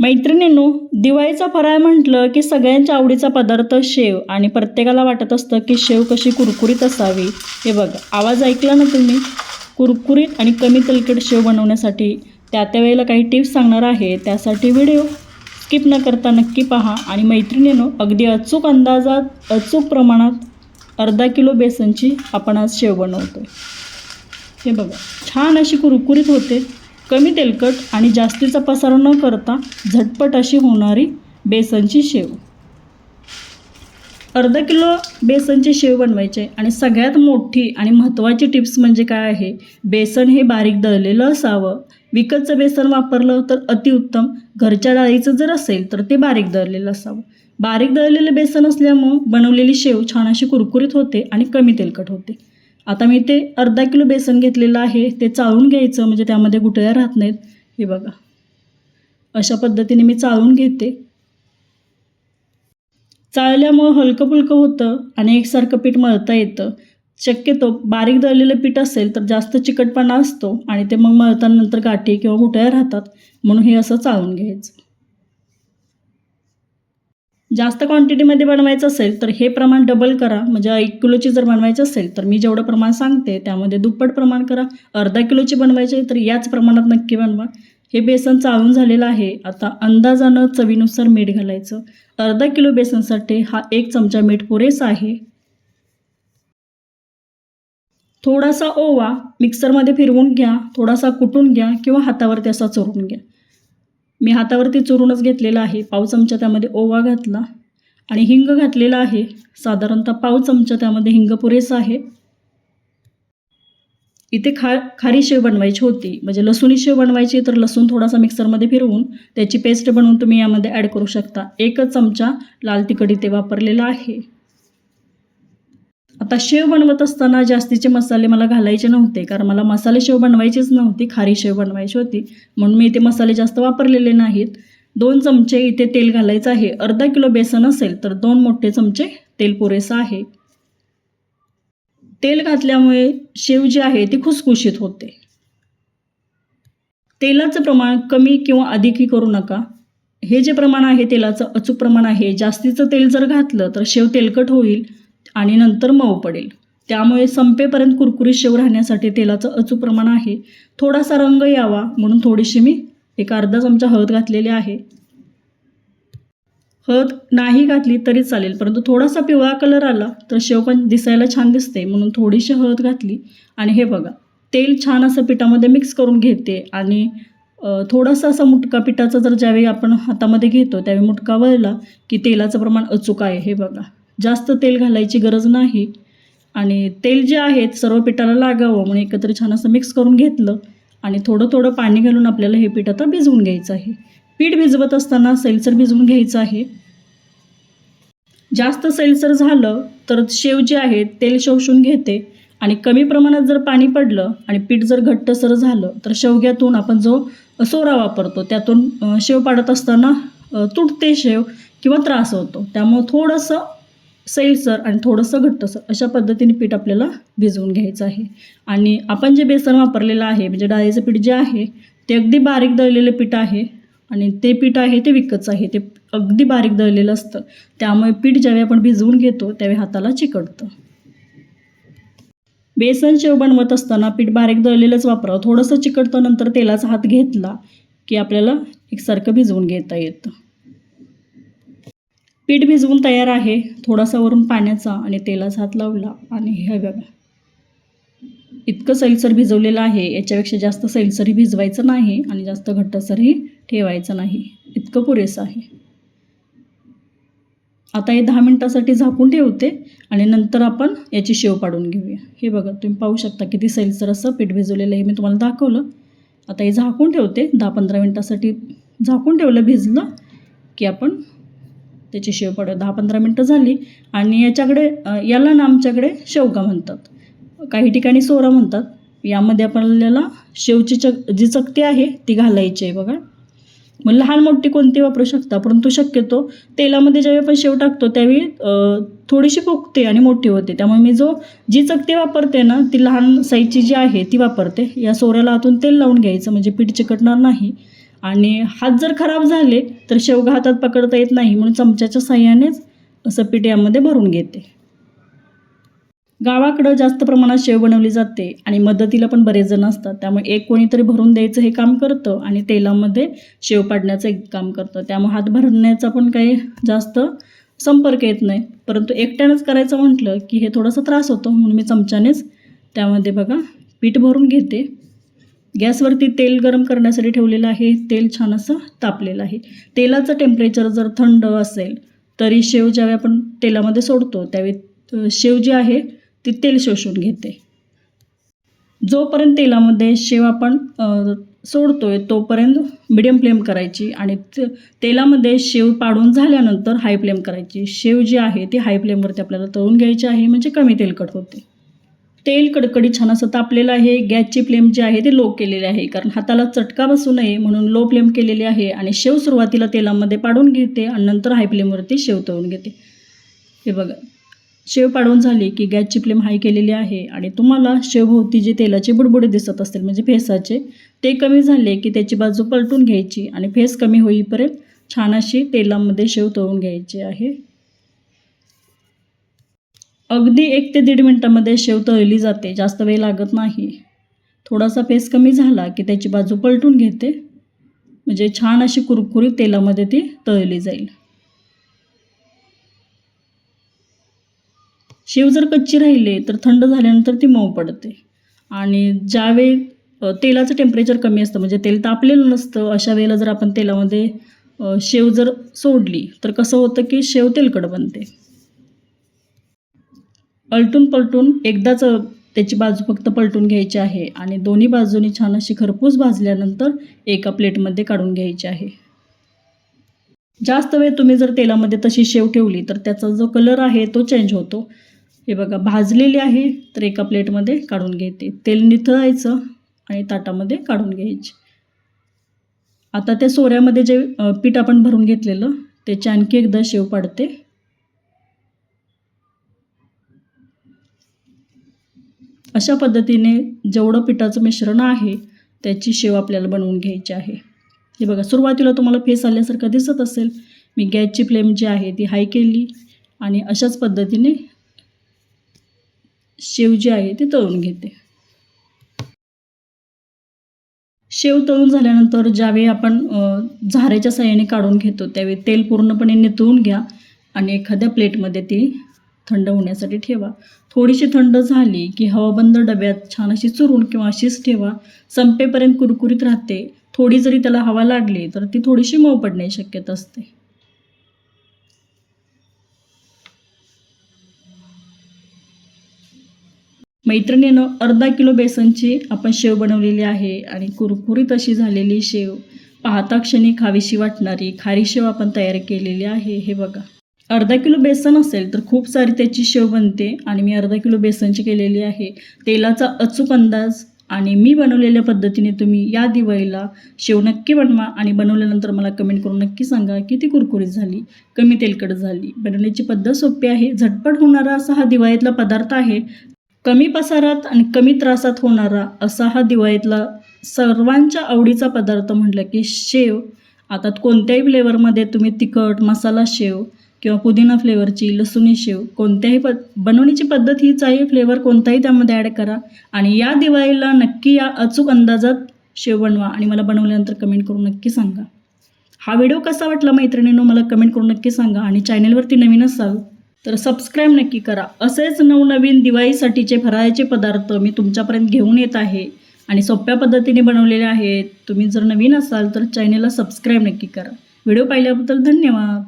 मैत्रिणींनो दिवाळीचा फराळ म्हटलं की सगळ्यांच्या आवडीचा पदार्थ शेव आणि प्रत्येकाला वाटत असतं की शेव कशी कुरकुरीत असावी. हे बघा आवाज ऐकला ना तुम्ही? कुरकुरीत आणि कमी तेलकट शेव बनवण्यासाठी त्या त्या वेळेला काही टिप्स सांगणार आहे त्यासाठी व्हिडिओ स्किप न करता नक्की पहा. आणि मैत्रिणींनो अगदी अचूक अंदाजात अचूक प्रमाणात अर्धा किलो बेसनची आपण आज शेव बनवतो हे बघा छान अशी कुरकुरीत होते. कमी तेलकट आणि जास्तीचा पसारा न करता झटपट अशी होणारी बेसनची शेव. अर्धा किलो बेसनची शेव बनवायचे आणि सगळ्यात मोठी आणि महत्त्वाची टिप्स म्हणजे काय आहे? बेसन हे बारीक दळलेलं असावं. विकतचं बेसन वापरलं तर अतिउत्तम घरच्या डाळीचं जर असेल तर ते बारीक दळलेलं असावं. बारीक दळलेलं बेसन असल्यामुळं बनवलेली शेव छान अशी कुरकुरीत होते आणि कमी तेलकट होते. आता मी ते अर्धा किलो बेसन घेतलेलं आहे. ते चाळून घ्यायचं म्हणजे त्यामध्ये गुटळ्या राहत नाहीत. हे बघा. अशा पद्धतीने मी चाळून घेते. चाळल्यामुळं हलकं फुलकं होतं आणि एकसारखं पीठ मळता येतं. शक्यतो बारीक दळलेलं पीठ असेल तर जास्त चिकटपणा असतो आणि ते मग मळताना नंतर गाठी किंवा गुटळ्या राहतात. म्हणून हे असं चाळून घ्यायचं. जास्त क्वांटिटीमध्ये बनवायचं असेल तर हे प्रमाण डबल करा. म्हणजे एक किलोची जर बनवायची असेल तर मी जेवढं प्रमाण सांगते त्यामध्ये दुप्पट प्रमाण करा. अर्धा किलोची बनवायची तर याच प्रमाणात नक्की बनवा. हे बेसन चाळून झालेलं आहे. आता अंदाजानं चवीनुसार मीठ घालायचं. अर्धा किलो बेसनसाठी हा एक चमचा मीठ पुरेसा आहे. थोडासा ओवा मिक्सरमध्ये फिरवून घ्या. थोडासा कुटून घ्या किंवा हातावरती असा चोरून घ्या. मी हातावरती चुरूनच घेतलेला आहे. पाव चमचा त्यामध्ये ओवा घातला आणि हिंग घातलेला आहे. साधारणतः पाव चमचा त्यामध्ये हिंग पुरेसा आहे. इथे खा खारी शेव बनवायची होती. म्हणजे लसूणी शेव बनवायची तर लसूण थोडासा मिक्सरमध्ये फिरवून त्याची पेस्ट बनवून तुम्ही यामध्ये ॲड करू शकता. एकच चमचा लाल तिखट इथे वापरलेला आहे. आता शेव बनवत असताना जास्तीचे मसाले मला घालायचे नव्हते कारण मला मसाले शेव बनवायचीच नव्हती खारी शेव बनवायची होती. म्हणून मी इथे मसाले जास्त वापरलेले नाहीत. दोन चमचे इथे तेल घालायचं आहे. अर्धा किलो बेसन असेल तर दोन मोठे चमचे तेल पुरेसं आहे. तेल घातल्यामुळे शेव जी आहे ती खुसखुशीत होते. तेलाचं प्रमाण कमी किंवा अधिकही करू नका. हे जे प्रमाण आहे तेलाचं अचूक प्रमाण आहे. जास्तीचं तेल जर घातलं तर शेव तेलकट होईल. आणि नंतर मऊ पडेल. त्यामुळे संपेपर्यंत कुरकुरीत शेव राहण्यासाठी तेलाचं अचूक प्रमाण आहे. थोडासा रंग यावा म्हणून थोडीशी मी एक अर्धा चमचा हळद घातलेली आहे. हळद नाही घातली तरी चालेल परंतु थोडासा पिवळा कलर आला तर शेव पण दिसायला छान दिसते म्हणून थोडीशी हळद घातली. आणि हे बघा तेल छान असं पिठामध्ये मिक्स करून घेते आणि थोडासा असा मुटका पिठाचा जर ज्यावेळी आपण हातामध्ये घेतो त्यावेळी मुटका वळला की तेलाचं प्रमाण अचूक आहे हे बघा. जास्त तेल घालायची गरज नाही. आणि तेल जे आहे सर्व पिठाला लागावं म्हणून एकत्र छान असं मिक्स करून घेतलं. आणि थोडं थोडं पाणी घालून आपल्याला हे पीठ आता भिजवून घ्यायचं आहे. पीठ भिजवत असताना सैलसर भिजवून घ्यायचं आहे. जास्त सैलसर झालं तर शेव जे आहे तेल शोषून घेते. आणि कमी प्रमाणात जर पाणी पडलं आणि पीठ जर घट्टसर झालं तर शेवग्यातून आपण जो सोरा वापरतो त्यातून शेव पाडत असताना तुटते शेव किंवा त्रास होतो. त्यामुळं थोडंसं सैलसर आणि थोडंसं घट्टसर अशा पद्धतीने पीठ आपल्याला भिजवून घ्यायचं आहे. आणि आपण जे बेसन वापरलेलं आहे म्हणजे डाळीचं पीठ जे आहे ते अगदी बारीक दळलेलं पीठ आहे आणि ते पीठ आहे ते विकतचं आहे. ते अगदी बारीक दळलेलं असतं. त्यामुळे पीठ ज्यावेळी आपण भिजवून घेतो त्यावेळी हाताला चिकटतं. बेसन शेव बनवत असताना पीठ बारीक दळलेलंच वापरावं. थोडंसं चिकटतं नंतर तेलाचा हात घेतला की आपल्याला एकसारखं भिजवून घेता येतं. पीठ भिजवून तयार आहे. थोडासा वरून पाण्याचा आणि तेलाचा हात लावला आणि हे बघा. इतकं सैलसर भिजवलेलं आहे. याच्यापेक्षा जास्त सैलसरही भिजवायचं नाही आणि जास्त घट्टसरही ठेवायचं नाही. इतकं पुरेसं आहे. आता हे दहा मिनटासाठी झाकून ठेवते आणि नंतर आपण याची शेव पाडून घेऊया. हे बघा तुम्ही पाहू शकता किती सैलसर असं पीठ भिजवलेलं आहे. मी तुम्हाला दाखवलं. आता हे झाकून ठेवते. दहा पंधरा मिनटासाठी झाकून ठेवलं भिजलं की आपण त्याची शेव पाडू दहा पंधरा मिनटं झाली आणि याच्याकडे याला ना आमच्याकडे शेवगा म्हणतात. काही ठिकाणी सोरा म्हणतात. यामध्ये आपल्याला शेवची चक जी चकती आहे ती घालायची आहे बघा. मग लहान मोठी कोणती वापरू शकता? परंतु शक्यतो तेलामध्ये ज्यावेळी आपण शेव टाकतो त्यावेळी थोडीशी फुगते आणि मोठी होते. त्यामुळे मी जो जी चकती वापरते ना ती लहान साईजची जी आहे ती वापरते. या सोऱ्याला आतून तेल लावून घ्यायचं म्हणजे पीठ चिकटणार नाही. आणि हात जर खराब झाले तर शेवगा हातात पकडता येत नाही म्हणून चमच्याच्या साह्यानेच असं पीठ यामध्ये भरून घेते. गावाकडं जास्त प्रमाणात शेव बनवली जाते आणि मदतीला पण बरेच जण असतात. त्यामुळे एक कोणीतरी भरून द्यायचं हे काम करतं आणि तेलामध्ये शेव पाडण्याचं एक काम करतं. त्यामुळे हात भरण्याचा पण काही जास्त संपर्क येत नाही. परंतु एकट्यानंच करायचं म्हटलं की हे थोडासा त्रास होतो म्हणून मी चमच्यानेच त्यामध्ये बघा पीठ भरून घेते. गॅसवरती तेल गरम करण्यासाठी ठेवलेलं आहे. तेल छान असं तापलेलं आहे. तेलाचं टेम्परेचर जर थंड असेल तरी शेव ज्यावेळी आपण तेलामध्ये सोडतो त्यावेळी शेव जी आहे ती तेल शोषून घेते. जोपर्यंत तेलामध्ये शेव आपण सोडतोय तोपर्यंत मिडियम फ्लेम करायची आणि तेलामध्ये शेव पाडून झाल्यानंतर हाय फ्लेम करायची. शेव जी आहे ती हाय फ्लेमवरती आपल्याला तळून घ्यायची आहे म्हणजे कमी तेलकट होते. तेल कडकडी छान असं तापलेलं आहे. गॅसची फ्लेम जी आहे ती लो केलेली आहे. कारण हाताला चटका बसू नये म्हणून लो फ्लेम केलेली आहे आणि शेव सुरुवातीला तेलामध्ये पाडून घेते आणि नंतर हाय फ्लेमवरती शेव तळून घेते. हे बघा. शेव पाडून झाली की गॅसची फ्लेम हाय केलेली आहे आणि तुम्हाला शेवभोवती जे तेलाचे बुडबुडे दिसत असतील म्हणजे फेसाचे ते कमी झाले की त्याची बाजू पलटून घ्यायची आणि फेस कमी होईपर्यंत छान अशी तेलामध्ये शेव तळून घ्यायची आहे. अगदी एक ते दीड मिनटामध्ये शेव तळली जाते जास्त वेळ लागत नाही. थोडासा फेस कमी झाला की त्याची बाजू पलटून घेते. म्हणजे छान अशी कुरकुरीत तेलामध्ये ती तळली जाईल. शेव जर कच्ची राहिले तर थंड झाल्यानंतर ती मऊ पडते. आणि ज्यावेळी तेलाचं टेम्परेचर कमी असतं म्हणजे तेल तापलेलं नसतं अशा वेळेला जर आपण तेलामध्ये शेव जर सोडली तर कसं होतं की शेव तेलकट बनते. पलटून पलटून एकदाच त्याची बाजू फक्त पलटून घ्यायची आहे आणि दोन्ही बाजूनी छान अशी खरपूस भाजल्यानंतर एका प्लेटमध्ये काढून घ्यायची आहे. जास्त वेळ तुम्ही जर तेलामध्ये तशी शेव ठेवली तर त्याचा जो कलर आहे तो चेंज होतो. हे बघा भाजलेली आहे तर एका प्लेटमध्ये काढून घेते. तेल निथळायचं आणि ताटामध्ये काढून घ्यायची. आता त्या सोऱ्यामध्ये जे पीठ आपण भरून घेतलेलं त्याची आणखी एकदा शेव पाडते. अशा पद्धतीने जेवढं पिठाचं मिश्रण आहे त्याची शेव आपल्याला बनवून घ्यायची आहे. हे बघा सुरुवातीला तुम्हाला फेस आल्यासारखं दिसत असेल. मी गॅसची फ्लेम जी आहे ती हाय केली आणि अशाच पद्धतीने शेव जी आहे ती तळून घेते. शेव तळून झाल्यानंतर ज्यावेळी आपण झाऱ्याच्या साह्याने काढून घेतो त्यावेळी तेल पूर्णपणे नितळून घ्या आणि एखाद्या प्लेटमध्ये ती थंड होण्यासाठी ठेवा. थोडीशी थंड झाली की हवाबंद डब्यात छान अशी चुरून किंवा अशीच ठेवा. संपेपर्यंत कुरकुरीत राहते. थोडी जरी त्याला हवा लागली तर ती थोडीशी मऊ पडण्याची शक्यता असते. मैत्रिणीनं अर्धा किलो बेसनची आपण शेव बनवलेली आहे आणि कुरकुरीत अशी झालेली शेव. पाहता क्षणी खावीशी वाटणारी खारी शेव आपण तयार केलेली आहे. हे बघा. अर्धा किलो बेसन असेल तर खूप सारी त्याची शेव बनते आणि मी अर्धा किलो बेसनची केलेली आहे. तेलाचा अचूक अंदाज आणि मी बनवलेल्या पद्धतीने तुम्ही या दिवाळीला शेव नक्की बनवा आणि बनवल्यानंतर मला कमेंट करून नक्की सांगा किती कुरकुरीत झाली कमी तेलकट झाली. बनवण्याची पद्धत सोपी आहे झटपट होणारा असा हा दिवाळीतला पदार्थ आहे. कमी पसारात आणि कमी त्रासात होणारा असा हा दिवाळीतला सर्वांच्या आवडीचा पदार्थ म्हटलं की शेव. आता कोणत्याही फ्लेवरमध्ये तुम्ही तिखट मसाला शेव किंवा पुदिना फ्लेवरची लसुणी शेव कोणत्याही पद बनवण्याची पद्धत हीच आहे फ्लेवर कोणताही त्यामध्ये ॲड करा. आणि या दिवाळीला नक्की या अचूक अंदाजात शेव बनवा आणि मला बनवल्यानंतर कमेंट करून नक्की सांगा. हा व्हिडिओ कसा वाटला मैत्रिणींनो मला कमेंट करून नक्की सांगा. आणि चॅनेलवरती नवीन असाल तर सबस्क्राईब नक्की करा. असेच नवनवीन दिवाळीसाठीचे फराळाचे पदार्थ मी तुमच्यापर्यंत घेऊन येत आहे. आणि सोप्या पद्धतीने बनवलेले आहेत. तुम्ही जर नवीन असाल तर चॅनेलला सबस्क्राईब नक्की करा. व्हिडिओ पाहिल्याबद्दल धन्यवाद.